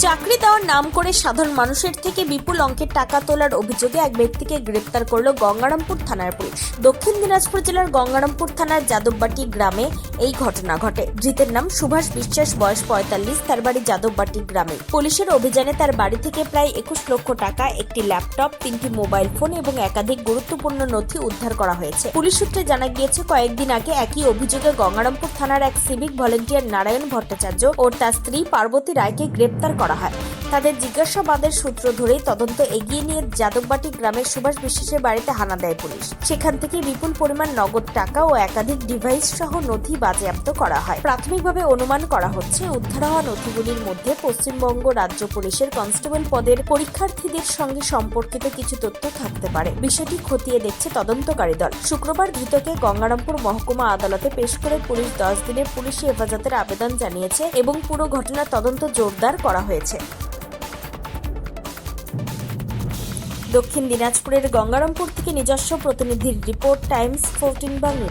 চাকরি দেওয়ার নাম করে সাধারণ মানুষের থেকে বিপুল অঙ্কের টাকা তোলার অভিযোগে এক ব্যক্তিকে গ্রেপ্তার করল গঙ্গারামপুর থানার পুলিশ। দক্ষিণ দিনাজপুর জেলার গঙ্গারামপুর থানার যাদববাটি গ্রামে এই ঘটনা ঘটে। ধৃতের নাম সুভাষ বিশ্বাস, বয়স পঁয়তাল্লিশ, তার বাড়ি যাদববাটি গ্রামে। পুলিশের অভিযানে তার বাড়ি থেকে প্রায় একুশ লক্ষ টাকা, একটি ল্যাপটপ, তিনটি মোবাইল ফোন এবং একাধিক গুরুত্বপূর্ণ নথি উদ্ধার করা হয়েছে। পুলিশ সূত্রে জানা গিয়েছে, কয়েকদিন আগে একই অভিযোগে গঙ্গারামপুর থানার এক সিভিক ভলেন্টিয়ার নারায়ণ ভট্টাচার্য ও তার স্ত্রী পার্বতী রায়কে গ্রেপ্তার করা হয়। তাদের জিজ্ঞাসাবাদের সূত্র ধরেই তদন্ত এগিয়ে নিয়ে যাদববাটি গ্রামের সুভাষ বিশ্বাসের বাড়িতে হানা দেয় পুলিশ। সেখান থেকে বিপুল পরিমাণ নগদ টাকা ও একাধিক ডিভাইস সহ নথি বাজেয়াপ্ত করা হয়। প্রাথমিকভাবে অনুমান করা হচ্ছে, উদ্ধার হওয়া নথিগুলির মধ্যে পশ্চিমবঙ্গ রাজ্য পুলিশের কনস্টেবল পদের পরীক্ষার্থীদের সঙ্গে সম্পর্কিত কিছু তথ্য থাকতে পারে। বিষয়টি খতিয়ে দেখছে তদন্তকারী দল। শুক্রবার ধৃতকে গঙ্গারামপুর মহকুমা আদালতে পেশ করে পুলিশ দশ দিনের পুলিশি হেফাজতের আবেদন জানিয়েছে এবং পুরো ঘটনার তদন্ত জোরদার করা হয়েছে। দক্ষিণ দিনাজপুরের গঙ্গারামপুর থেকে নিজস্ব প্রতিনিধির রিপোর্ট টাইমস ফোরটিন বাংলা